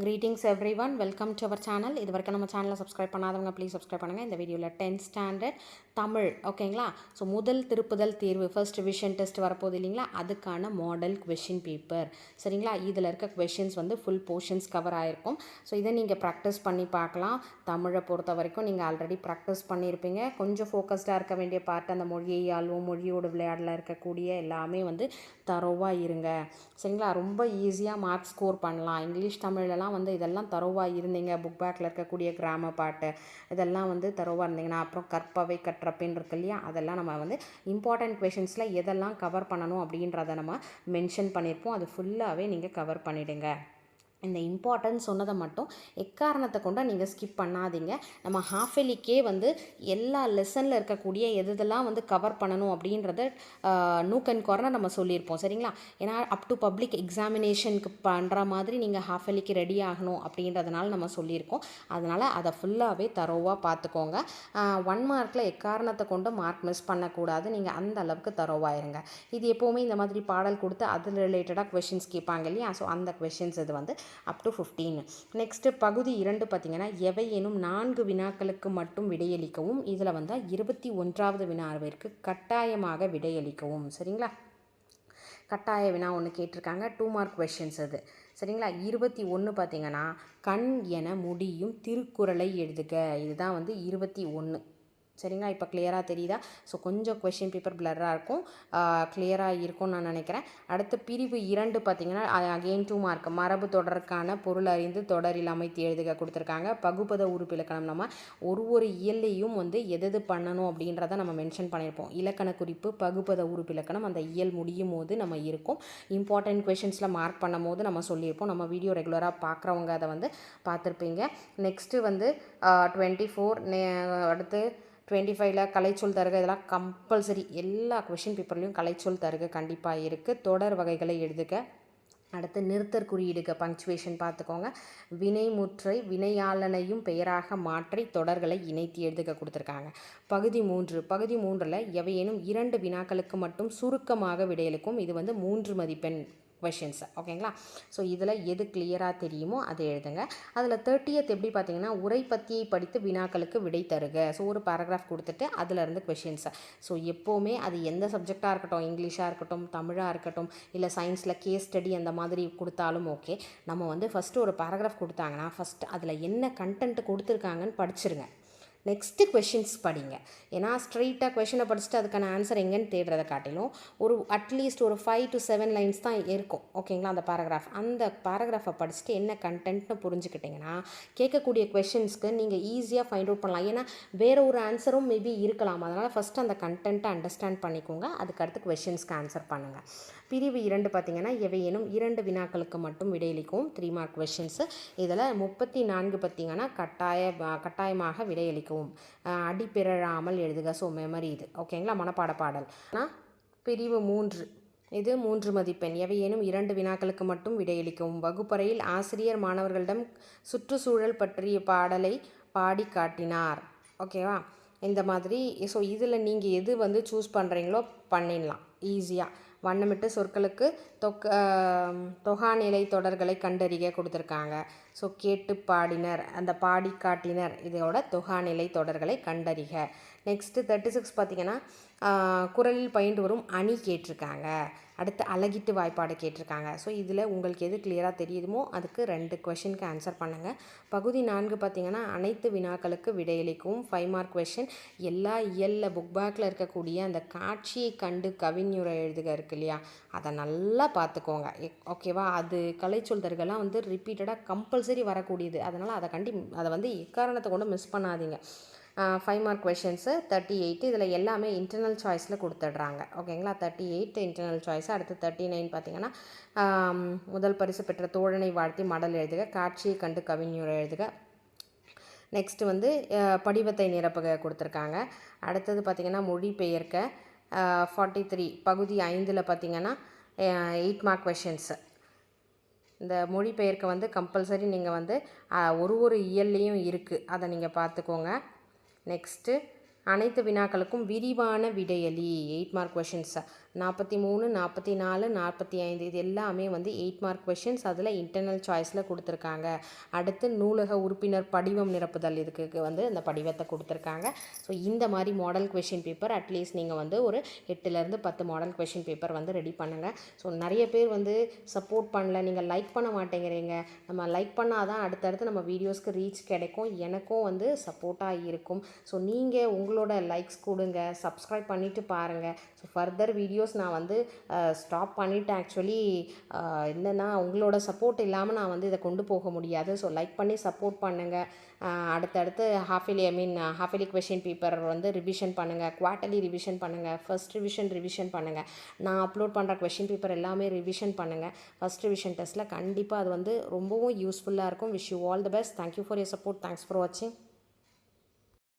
Greetings everyone welcome to our channel இது வரைக்கும் நம்ம சேனலை சப்ஸ்கிரைப் பண்ணாதவங்க ப்ளீஸ் சப்ஸ்கிரைப் பண்ணுங்கள் இந்த வீடியோவில் டென்த் ஸ்டாண்டர்ட் தமிழ் ஓகேங்களா ஸோ முதல் திருப்புதல் தேர்வு ஃபர்ஸ்ட் விஷன் டெஸ்ட் வரப்போகுது இல்லைங்களா? அதுக்கான மாடல் கொஷின் பேப்பர் சரிங்களா? இதில் இருக்க கொஷின்ஸ் வந்து ஃபுல் போர்ஷன்ஸ் கவர் ஆகிருக்கும் ஸோ இதை நீங்கள் ப்ராக்டிஸ் பண்ணி பார்க்கலாம். தமிழை பொறுத்த வரைக்கும் நீங்கள் ஆல்ரெடி ப்ராக்டிஸ் பண்ணியிருப்பீங்க கொஞ்சம் ஃபோக்கஸ்டாக இருக்க வேண்டிய பார்ட் அந்த மொழியை ஆள்வோம் மொழியோட விளையாடல இருக்கக்கூடிய எல்லாமே வந்து தரோவாக இருங்க. சரிங்களா? ரொம்ப ஈஸியாக மார்க் ஸ்கோர் பண்ணலாம். இங்கிலீஷ் தமிழ்லலாம் வந்து இதெல்லாம் தரோவாக இருந்தீங்க. புக் பேக்கில் இருக்கக்கூடிய கிராம பாட்டு இதெல்லாம் வந்து தரோவாக இருந்தீங்கன்னா அப்புறம் கற்பவை கற்றப்பின்னு இருக்கு இல்லையா? அதெல்லாம் நம்ம வந்து இம்பார்ட்டன்ட் கொஷின்ஸில் எதெல்லாம் கவர் பண்ணணும் அப்படின்றத நம்ம மென்ஷன் பண்ணியிருப்போம். அது ஃபுல்லாகவே நீங்கள் கவர் பண்ணிவிடுங்க இந்த இம்பார்ட்டன்ஸ் சொன்னதை மட்டும் எக்காரணத்தை கொண்டு நீங்கள் ஸ்கிப் பண்ணாதீங்க. நம்ம ஹாஃபெலிக்கே வந்து எல்லா லெசனில் இருக்கக்கூடிய எது இதெல்லாம் வந்து கவர் பண்ணணும் அப்படின்றத நூக் அண்ட் கார்னர் நம்ம சொல்லியிருப்போம். சரிங்களா? ஏன்னா அப் டு பப்ளிக் எக்ஸாமினேஷனுக்கு பண்ணுற மாதிரி நீங்கள் ஹாஃபெலிக்கு ரெடி ஆகணும் அப்படின்றதுனால நம்ம சொல்லியிருக்கோம். அதனால் அதை ஃபுல்லாகவே தரோவாக பார்த்துக்கோங்க. ஒன் மார்க்கில் எக்காரணத்தை கொண்டு மார்க் மிஸ் பண்ணக்கூடாது. நீங்கள் அந்த அளவுக்கு தரோவாயிருங்க இது எப்போவுமே இந்த மாதிரி பாடல் கொடுத்து அது ரிலேட்டடாக கொஷின்ஸ் கேட்பாங்க இல்லையா? ஸோ அந்த கொஷின்ஸ் இது வந்து அப் டு ஃபிஃப்டீன் நெக்ஸ்ட்டு பகுதி இரண்டு பார்த்திங்கன்னா எவையேனும் நான்கு வினாக்களுக்கு மட்டும் விடையளிக்கவும் இதில் வந்தால் இருபத்தி ஒன்றாவது வினாவிற்கு கட்டாயமாக விடையளிக்கவும். சரிங்களா? கட்டாய வினா ஒன்று கேட்டிருக்காங்க. டூ மார்க் கொஷின்ஸ் அது. சரிங்களா? இருபத்தி ஒன்று பார்த்தீங்கன்னா கண் என முடியும் திருக்குறளை எழுதுக. இதுதான் வந்து இருபத்தி ஒன்று சரிங்களா? இப்போ கிளியராக தெரியுதா? ஸோ கொஞ்சம் கொஷின் பேப்பர் பிளராக இருக்கும். கிளியராக இருக்கும்னு நான் நினைக்கிறேன். அடுத்து பிரிவு இரண்டு பார்த்தீங்கன்னா அகெயின் டூ மார்க் மரபு தொடருக்கான பொருள் அறிந்து தொடரில் அமைத்து எழுதுக கொடுத்துருக்காங்க. பகுப்பத உறுப்பிலக்கணம் நம்ம ஒரு ஒரு இயல்லையும் வந்து எது பண்ணணும் அப்படின்றத நம்ம மென்ஷன் பண்ணியிருப்போம். இலக்கண குறிப்பு பகுப்பத உறுப்பிலக்கணம் அந்த இயல் முடியும் போது நம்ம இருக்கும். இம்பார்ட்டன்ட் கொஷின்ஸில் மார்க் பண்ணும் போது நம்ம சொல்லியிருப்போம். நம்ம வீடியோ ரெகுலராக பார்க்குறவங்க அதை வந்து பார்த்துருப்பீங்க. நெக்ஸ்ட்டு வந்து டுவெண்ட்டி ஃபோர் அடுத்து டுவெண்ட்டி ஃபைவ்ல கலைச்சொல் தருக இதெல்லாம் கம்பல்சரி. எல்லா கொஷின் பேப்பர்லேயும் கலைச்சொல் தருக கண்டிப்பாக இருக்குது தொடர் வகைகளை எழுதுக. அடுத்து நிறுத்தற் குறியீடுக பங்க்சுவேஷன் பார்த்துக்கோங்க வினைமுற்றை வினையாளனையும் பெயராக மாற்றி தொடர்களை இணைத்து எழுதுக கொடுத்துருக்காங்க. பகுதி மூன்று. பகுதி மூன்றில் எவையேனும் இரண்டு வினாக்களுக்கு மட்டும் சுருக்கமாக விடையளிக்கும். இது வந்து மூன்று மதிப்பெண். கொஷின்ஸ் ஓகேங்களா ஸோ இதில் எது கிளியராக தெரியுமோ அதை எழுதுங்க. அதில் தேர்ட்டியத் எப்படி பார்த்தீங்கன்னா உரை பற்றியை படித்து வினாக்களுக்கு விடை தருக. ஸோ ஒரு பேராகிராஃப் கொடுத்துட்டு அதிலிருந்து கொஷின்ஸ் ஸோ எப்போவுமே அது எந்த சப்ஜெக்டாக இருக்கட்டும் இங்கிலீஷாக இருக்கட்டும் தமிழாக இருக்கட்டும் இல்லை சயின்ஸில் கேஸ் ஸ்டடி அந்த மாதிரி கொடுத்தாலும் ஓகே நம்ம வந்து ஃபஸ்ட்டு ஒரு பேராகிராஃப் கொடுத்தாங்கன்னா ஃபஸ்ட்டு அதில் என்ன கண்டென்ட் கொடுத்துருக்காங்கன்னு படிச்சிருங்க. நெக்ஸ்ட்டு கொஷின்ஸ் படிங்க. ஏன்னா ஸ்ட்ரெயிட்டாக கொஷினை படிச்சுட்டு அதுக்கான ஆன்சர் எங்கேன்னு தேடுறதை காட்டிலும் ஒரு அட்லீஸ்ட் ஒரு ஃபைவ் டு செவன் லைன்ஸ் தான் இருக்கும். ஓகேங்களா அந்த பேராகிராஃப் அந்த பேராகிராஃபை படிச்சுட்டு என்ன கண்டென்ட்னு புரிஞ்சுக்கிட்டிங்கன்னா கேட்கக்கூடிய கொஷின்ஸ்க்கு நீங்கள் ஈஸியாக ஃபைண்ட் அவுட் பண்ணலாம். ஏன்னா வேறு ஒரு ஆன்சரும் மேபி இருக்கலாம். அதனால் ஃபஸ்ட்டு அந்த கண்டென்ட்டை அண்டர்ஸ்டாண்ட் பண்ணிக்கோங்க. அதுக்கடுத்து கொஷின்ஸ்க்கு ஆன்சர் பண்ணுங்கள் பிரிவு இரண்டு பார்த்திங்கன்னா எவையேனும் இரண்டு வினாக்களுக்கு மட்டும் விடையளிக்கும் த்ரீ மார்க் கொஷின்ஸு இதில் முப்பத்தி நான்கு பார்த்திங்கன்னா கட்டாய கட்டாயமாக விடையளிக்கும் அடி அடிப்பிறழாமல் எழுதுக. ஸோ மெமரி இது. ஓகேங்களா மனப்பாட பாடல். ஆனால் பிரிவு மூன்று. இது மூன்று மதிப்பெண். எவையேனும் இரண்டு வினாக்களுக்கு மட்டும் விடையளிக்கவும் வகுப்பறையில் ஆசிரியர் மாணவர்களிடம் சுற்றுச்சூழல் பற்றிய பாடலை பாடி காட்டினார். ஓகேவா இந்த மாதிரி. ஸோ இதில் நீங்கள் எது வந்து சூஸ் பண்ணுறீங்களோ பண்ணிடலாம். ஈஸியாக வண்ணமிட்டு சொற்களுக்கு தொக்க தொகாநிலை தொடர்களை கண்டறிய கொடுத்துருக்காங்க. ஸோ கேட்டு பாடினர் அந்த பாடி காட்டினர். இதோட தொகாநிலை தொடர்களை கண்டறிக. நெக்ஸ்ட்டு தேர்ட்டி சிக்ஸ் பார்த்திங்கன்னா குரலில் பயின்று வரும் அணி கேட்டிருக்காங்க. அடுத்து அழகிட்டு வாய்ப்பாடு கேட்டிருக்காங்க. ஸோ இதில் உங்களுக்கு எது கிளியராக தெரியுதுமோ அதுக்கு ரெண்டு கொஷினுக்கு ஆன்சர் பண்ணுங்கள் பகுதி நான்கு பார்த்திங்கன்னா அனைத்து வினாக்களுக்கு விடையளிக்கும் ஃபைவ் மார்க் கொஷின் எல்லா இயலில் புக் பேக்கில் இருக்கக்கூடிய அந்த காட்சியை கண்டு கவிஞரை எழுதுக இருக்கு இல்லையா? அதை நல்லா பார்த்துக்கோங்க ஓகேவா அது கலைச்சொல்தர்கள்லாம் வந்து ரிப்பீட்டடாக கம்பல்சரி வரக்கூடியது. அதனால் அதை கண்டி அதை வந்து இக்காரணத்தை கொண்டு மிஸ் பண்ணாதீங்க. Five mark questions thirty eight இதில் எல்லாமே இன்டர்னல் சாய்ஸில் கொடுத்துட்றாங்க. ஓகேங்களா தேர்ட்டி எயிட் இன்டர்னல் சாய்ஸ் அடுத்து தேர்ட்டி நைன் பார்த்தீங்கன்னா முதல் பரிசு பெற்ற தோழனை வாழ்த்தி மடல் எழுதுக காட்சியை கண்டு கவிஞர் எழுதுக. நெக்ஸ்ட்டு வந்து படிவத்தை நிரப்புக கொடுத்துருக்காங்க. அடுத்தது பார்த்திங்கன்னா மொழிபெயர்க்க ஃபார்ட்டி த்ரீ பகுதி ஐந்தில் பார்த்திங்கன்னா எயிட் மார்க் கொஷின்ஸு இந்த மொழிபெயர்க்க வந்து கம்பல்சரி நீங்கள் வந்து ஒரு ஒரு இயல்லையும் இருக்குது அதை நீங்கள் பார்த்துக்கோங்க நெக்ஸ்ட்டு அனைத்து வினாக்களுக்கும் விரிவான விடையலி. எயிட் மார்க் கொஷின்ஸ் நாற்பத்தி மூணு நாற்பத்தி நாலு நாற்பத்தி ஐந்து இது எல்லாமே வந்து எயிட் மார்க் கொஷின்ஸ் அதில் இன்டர்னல் சாய்ஸில் கொடுத்துருக்காங்க. அடுத்து நூலக உறுப்பினர் படிவம் நிரப்புதல் இதுக்கு வந்து இந்த படிவத்தை கொடுத்துருக்காங்க. ஸோ இந்த மாதிரி மாடல் கொஷின் பேப்பர் அட்லீஸ்ட் நீங்கள் வந்து ஒரு எட்டுலேருந்து பத்து மாடல் கொஷின் பேப்பர் வந்து ரெடி பண்ணுங்கள் ஸோ நிறைய பேர் வந்து சப்போர்ட் பண்ணல நீங்கள் லைக் பண்ண மாட்டேங்கிறீங்க. நம்ம லைக் பண்ணால் தான் அடுத்தடுத்து நம்ம வீடியோஸ்க்கு ரீச் கிடைக்கும். எனக்கும் வந்து சப்போர்ட்டாக இருக்கும். ஸோ நீங்கள் உங்களோட லைக்ஸ் கொடுங்க சப்ஸ்கிரைப் பண்ணிவிட்டு பாருங்கள் ஸோ ஃபர்தர் வீடியோ வீடியோஸ் நான் வந்து ஸ்டாப் பண்ணிவிட்டேன் ஆக்சுவலி என்னென்னா உங்களோட சப்போர்ட் இல்லாமல் நான் வந்து இதை கொண்டு போக முடியாது. ஸோ லைக் பண்ணி சப்போர்ட் பண்ணுங்கள் அடுத்தடுத்து halfly I mean halfly question paper வந்து ரிவிஷன் பண்ணுங்கள் குவார்ட்டர்லி ரிவிஷன் பண்ணுங்கள் ஃபர்ஸ்ட் ரிவிஷன் ரிவிஷன் பண்ணுங்கள் நான் அப்லோட் பண்ணுற கொஷின் பேப்பர் எல்லாமே ரிவிஷன் பண்ணுங்கள் ஃபர்ஸ்ட் ரிவிஷன் டெஸ்ட்டில் கண்டிப்பாக அது வந்து ரொம்பவும் யூஸ்ஃபுல்லாக இருக்கும். Wish you all the best thank you for your support thanks for வாட்சிங்